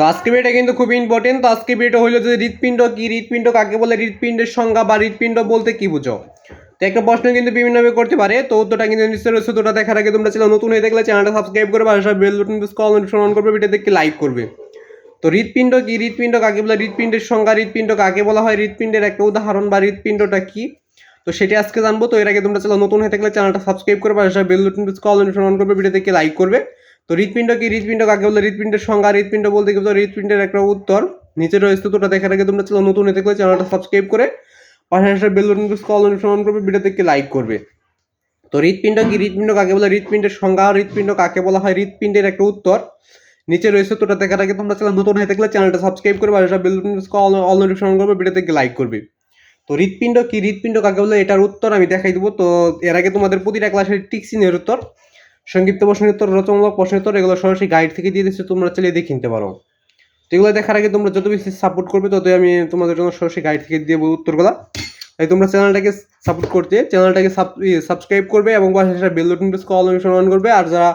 তো আজকে ভিডিওটা কিন্তু খুব ইম্পর্টেন্ট তো আজকে ভিডিওটা হলো যে হৃৎপিণ্ড কি? হৃৎপিণ্ড কাকে বলে? হৃৎপিণ্ডের সংজ্ঞা বা হৃৎপিণ্ড বলতে কি বুঝো? তো একটা প্রশ্ন কিন্তু বিভিন্নভাবে করতে পারে। তো উত্তরটা কিন্তু নিশ্চয় রয়েছে। উত্তরটা দেখার আগে তোমরা চ্যানেল নতুন হয়ে দেখলে চ্যানেলটা সাবস্ক্রাইব করবে আর সব bell button all notification on করবে ভিডিও দেখে লাইক করবে। তো হৃৎপিণ্ড কি? হৃৎপিণ্ড কাকে বলে? হৃৎপিণ্ডের সংজ্ঞা, হৃৎপিণ্ড কাকে বলা হয়? হৃৎপিণ্ডের একটা উদাহরণ বা হৃৎপিণ্ডটা কি? তো সেটা আজকে জানব। তো এর আগে তোমরা চ্যানেল নতুন হয়ে থাকলে চ্যানেলটা সাবস্ক্রাইব করবে আর সব bell button all notification on করবে ভিডিও দেখে লাইক করবে। তো হৃৎপিণ্ড কি? হৃৎপিণ্ড কাকে বলে? হৃৎপিণ্ডের সংজ্ঞা, হৃৎপিণ্ড বলতে কি? হৃৎপিণ্ডের একটা উত্তর। নিচে রয়েছে তোটা দেখার আগে তোমরা। চ্যানেল নতুন হয়ে থাকলে চ্যানেলটা সাবস্ক্রাইব করে পাশাপাশি bell button all notification on করবে ভিডিও দেখে লাইক করবে। তো হৃৎপিণ্ড কি? হৃৎপিণ্ড কাকে বলে? হৃৎপিণ্ডের সংজ্ঞা, হৃৎপিণ্ড কাকে বলা হয়? হৃৎপিণ্ডের একটা উত্তর। নিচে রয়েছে তোটা দেখার আগে তোমরা। চ্যানেল নতুন হয়ে থাকলে চ্যানেলটা সাবস্ক্রাইব করবে আর bell button all notification on করবে ভিডিও দেখে লাইক করবে। তো হৃৎপিণ্ড কি? হৃৎপিণ্ড কাকে বলে? এটার উত্তর আমি দেখাই দেবো। তো এর আগে তোমাদের প্রতিটা ক্লাসের টিকসিনের উত্তর। সংক্ষিপ্ত প্রশ্নের উত্তর, রচনামূলক প্রশ্নের উত্তর, এগুলো সরাসরি গাইড থেকে দিয়ে দিচ্ছে, তোমরা চালিয়ে দেখে নিতে পারো। তো এগুলো দেখার আগে তোমরা যত বেশি সাপোর্ট করবে, ততই আমি তোমাদের জন্য সরাসরি গাইড থেকে দিয়ে উত্তরগুলো। তাই তোমরা চ্যানেলটাকে সাপোর্ট করতে চ্যানেলটাকে সাবস্ক্রাইব করবে এবং পাশাপাশি bell button press all on করবে, আর যারা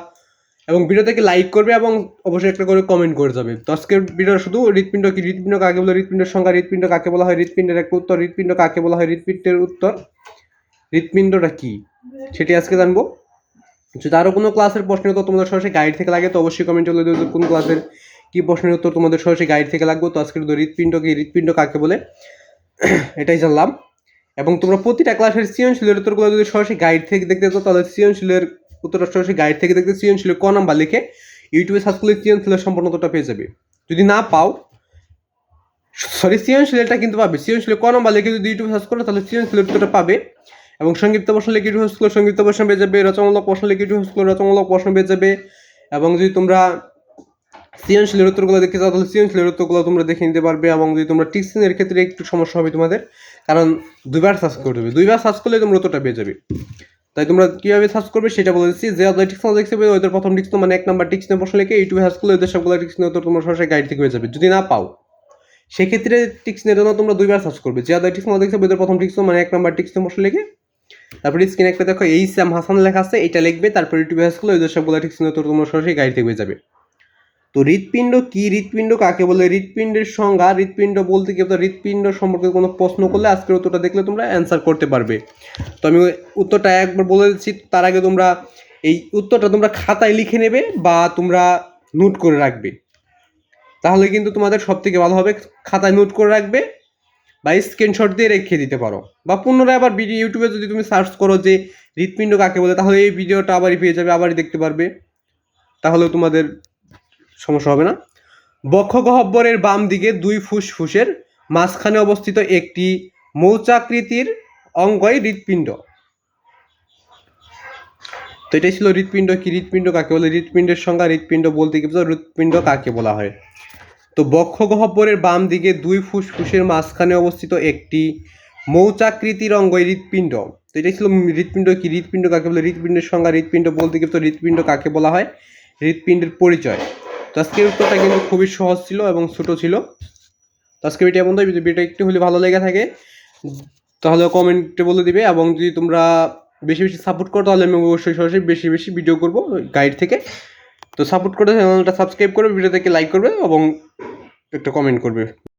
এবং ভিডিওটাকে লাইক করবে এবং অবশ্যই একটা করে কমেন্ট করে যাবে। তো আজকের ভিডিও শুধু হৃৎপিণ্ড কি? হৃৎপিণ্ড কাকে বলে? হৃৎপিণ্ডের সংখ্যা হৃৎপিণ্ড কাকে বলা হয়? হৃৎপিণ্ডের একটা উত্তর, হৃৎপিণ্ড কাকে বলা হয়? হৃৎপিণ্ডের উত্তর, হৃৎপিণ্ডটা কি? সেটি আজকে জানব। যদি আরও কোনো ক্লাসের প্রশ্নের উত্তর তোমাদের সরাসরি গাইড থেকে লাগে, তো অবশ্যই কমেন্টে বলে দেবে কোন ক্লাসের কী প্রশ্নের উত্তর তোমাদের সরাসরি গাইড থেকে লাগবে। তো আজকের হৃৎপিণ্ড কি, হৃৎপিণ্ড কাকে বলে? এটাই জানলাম। এবং তোমরা প্রতিটা ক্লাসের সৃজনশীলের উত্তরগুলো যদি সরাসরি গাইড থেকে দেখতে চাও তাহলে সৃজনশীলের উত্তরটা সরাসরি গাইড থেকে দেখতে, সৃজনশীলের ক নাম্বার লিখে ইউটিউবে সার্চ করলে সৃজনশীলের সম্পূর্ণ উত্তরটা পেয়ে যাবে। যদি না পাও সরি সৃজনশীলটা কিন্তু পাবে। সৃজনশীলের ক নাম্বার লিখে যদি ইউটিউবে সার্চ করো, তাহলে সৃজনশীলের উত্তরটা পাবে। এবং সংক্ষিপ্ত প্রশ্ন লিখে ইউটিউব সার্চ করলে সংক্ষিপ্ত প্রশ্ন পেয়ে যাবে রচনামূলক প্রশ্ন লিখে ইউটিউব সার্চ করলে রচনামূলক প্রশ্ন পেয়ে যাবে। এবং যদি তোমরা সৃজনশীলের উত্তরগুলো দেখতে চাও তাহলে সৃজনশীলের উত্তরগুলো তোমরা দেখে নিতে পারবে এবং যদি তোমরা টিক্সিনের ক্ষেত্রে একটু সমস্যা হবে তোমাদের, কারণ দুইবার সার্চ করতে হবে। দুইবার সার্চ করলে তোমরা উত্তরটা পেয়ে যাবে। তাই তোমরা কীভাবে সার্চ করবে সেটা বলে দিচ্ছি। যে ওদের টিক্স দেখতে পাবে, ওদের প্রথম টিক্স মানে এক নাম্বার টিক্স প্রশ্ন লিখে ইউটিউবে সার্চ করলে ওদের সবগুলো টিক্স উত্তর তোমরা সরাসরি গাইড থেকে পেয়ে যাবে। যদি না পাও, সেক্ষেত্রে টিক্স জন্য তোমরা দুইবার সার্চ করবে। যে ওদের টিক্স দেখতে পাবে, ওদের প্রথম টিক্স মানে এক নাম্বার টিক্স প্রশ্ন লিখে তারপরে স্ক্রিনে একটা দেখো, এই স্যাম হাসান লেখা আছে, এটা লিখবে, তারপর ইউটিউবে করলে ওদের সবগুলো টিক্স উত্তর তোমরা সরাসরি থেকে পেয়ে যাবে। তো হৃৎপিণ্ড কি? হৃৎপিণ্ড কাকে বলে? হৃৎপিণ্ডের সংজ্ঞা, হৃৎপিণ্ড বলতে কি? তো হৃৎপিণ্ড সম্পর্কে কোনো প্রশ্ন করলে আজকের উত্তরটা দেখলে তোমরা অ্যান্সার করতে পারবে। তো আমি ওই উত্তরটা একবার বলে দিচ্ছি, তার আগে তোমরা এই উত্তরটা তোমরা খাতায় লিখে নেবে বা তোমরা নোট করে রাখবে। তাহলে কিন্তু তোমাদের সব থেকে ভালো হবে, খাতায় নোট করে রাখবে বা স্ক্রিনশট দিয়ে রেখে দিতে পারো। বা পুনরায় আবার ভিডিও ইউটিউবে যদি তুমি সার্চ করো যে হৃৎপিণ্ড কাকে বলে, তাহলে এই ভিডিওটা আবারই পেয়ে যাবে, আবারই দেখতে পারবে। তাহলেও তোমাদের সমস্যা হবে না। বক্ষ গহ্বরের বাম দিকে দুই ফুসফুসের মাঝখানে অবস্থিত একটি মৌচাকৃতির অঙ্গই হৃৎপিণ্ড। তো এটাই ছিল হৃৎপিণ্ড, কি হৃৎপিণ্ড কাকে বলে? হৃৎপিণ্ডের সংজ্ঞা হৃৎপিণ্ড বলতে কি? হৃৎপিণ্ড কাকে বলা হয়? তো বক্ষ গহ্বরের বাম দিকে দুই ফুসফুসের মাঝখানে অবস্থিত একটি মৌচাকৃতির অঙ্গই হৃৎপিণ্ড। তো এটাই ছিল হৃৎপিণ্ড কি? হৃৎপিণ্ড কাকে বলে? হৃৎপিণ্ডের সংজ্ঞা হৃৎপিণ্ড বলতে কি তো হৃৎপিণ্ড কাকে বলা হয়? হৃৎপিণ্ডের পরিচয়। তো আজকের উত্তরটা কিন্তু খুবই সহজ ছিল এবং ছোট ছিল। তো আজকে ভিডিও বন্ধু যদি ভিডিওটা একটু হলে ভালো লেগে থাকে তাহলে কমেন্টে বলে দিবে এবং যদি তোমরা বেশি বেশি সাপোর্ট করো, তাহলে আমি অবশ্যই সরাসরি বেশি বেশি ভিডিও করব গাইড থেকে। তো সাপোর্ট করে চ্যানেলটা সাবস্ক্রাইব করবে ভিডিও থেকে লাইক করবে এবং একটা কমেন্ট করবে।